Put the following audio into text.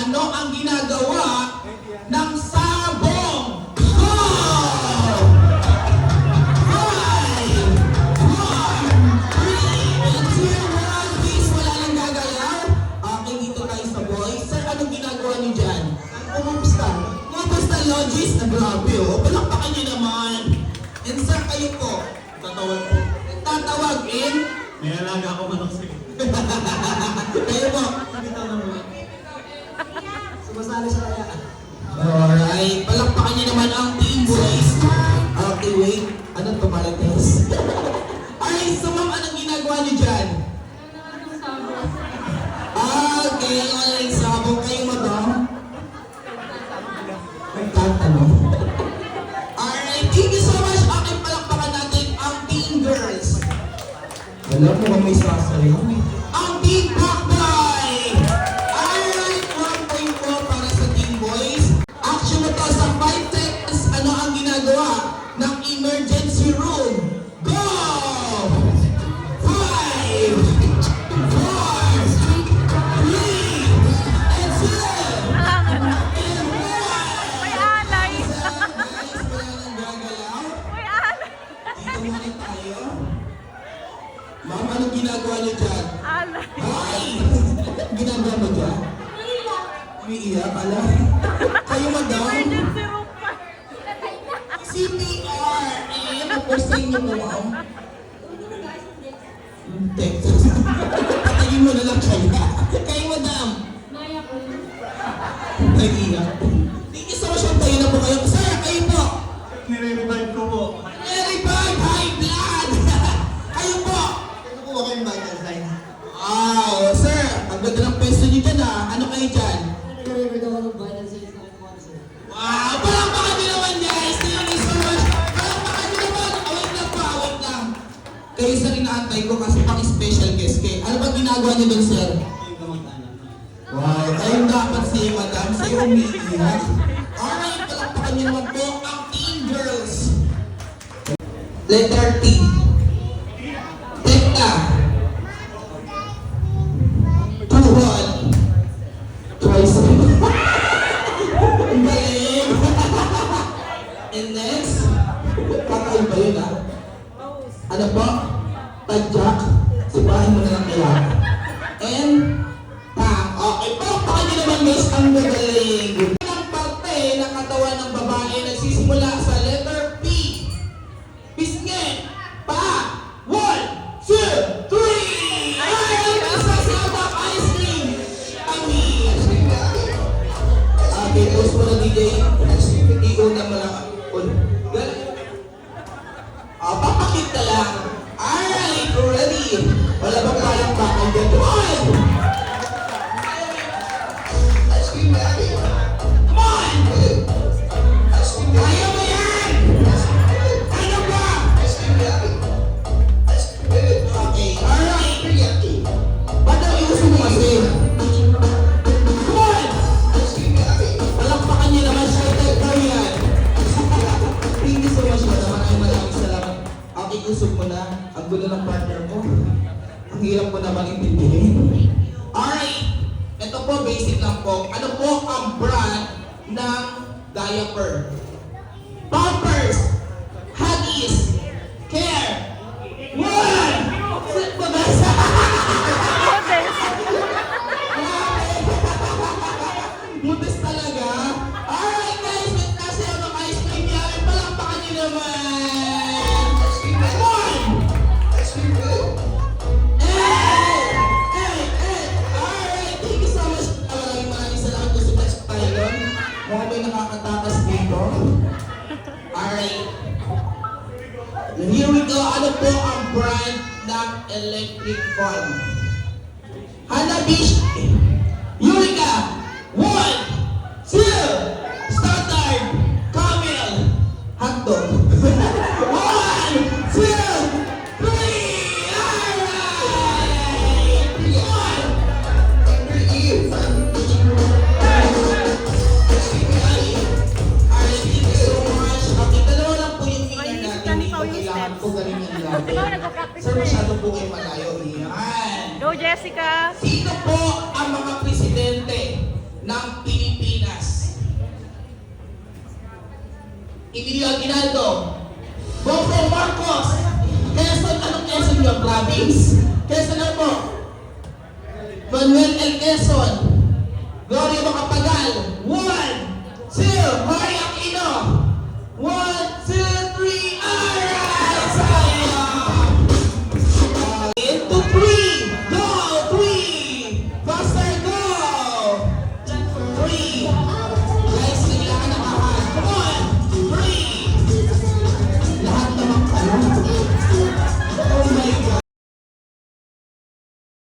Ano ang ginagawa ng sabong? Go! Five, four, three, two, one. Please, wala. Okay, dito tayo sa. Sir, anong ginagawa niyo dyan? Kumusta? Kumusta, Logis? Na grabe, oh. Palakpakan niyo naman. And sir, kayo po. Tatawag po. Tatawagin. May alaga ako manok sa'yo. Kayo po. Nakita na mo. Sumasali sa kaya. Alright. Palakpakan niyo naman ang team boys. Okay, wait. Anong tumalates? Alright, so ma'am, anong ginagawa niyo dyan? Okay, alright, sabong kayo, madam. May tatanong. Alright, thank you so much. Okay, palakpakan natin ang team girls. Alam mo may sasayaw. Ang emergency room? Go! 5 4 3 and 2 and 1 May alay! May alay! Muna tayo. Ma'am, anong ginagawa mo dyan? Umiiyak, ala. Kayo, madam? Emergency room pa! CPR! Eh, naposting niyo po, ma'am. Texas. Patayin mo na lang kaya. Kayo, madam? Nag-iyak. Thank you so. Tayo na po kayo. Sir, kayo po. Nire-revive ko po. Bad high blood. kayo po. Ito po kayong vital sign. Wow, sir. Ang ganda ng pwesto niyo dyan, ah. Kayo sir, inaantay ko kasi pang special guest kayo. Ano ba ginagawa niyo doon, sir? Wow, kayong dapat si Madam, si umiiyak. Alright, palakpakan niyo naman po ang Team Girls. Letter T. Tekta. Tuhod. Tricycle. Ang galing. And next, kakaiba yun ah. Ano po? Tadyak. Sipahin mo na lang kaya. And, tang. Okay po, baka nyo naman guys ang gagaling. Ang parte ng katawan ng babae nagsisimula sa letter P. Pisngi. Pa. One, two, three. Ay, isa sa ice cream. Kami. Okay, post mo na DJ. Iuna Okay, usog mo na. Ang gulo ng partner mo. Ang hirap mo naman intindihin. Alright. Ito po, basic lang po. Ano po ang brand ng diaper? Pampers. Huggies. Care. Dito. Alright. Here we go. Ano po ang brand ng electric fan? galingan natin. Sir, eh. masyado po kayo malayo. Yan. Go, Jessica! Sino po ang mga presidente ng Pilipinas? Emilio Aguinaldo, Bongbong Marcos, Quezon, anong Quezon yung province? Quezon na po? Manuel L. Quezon,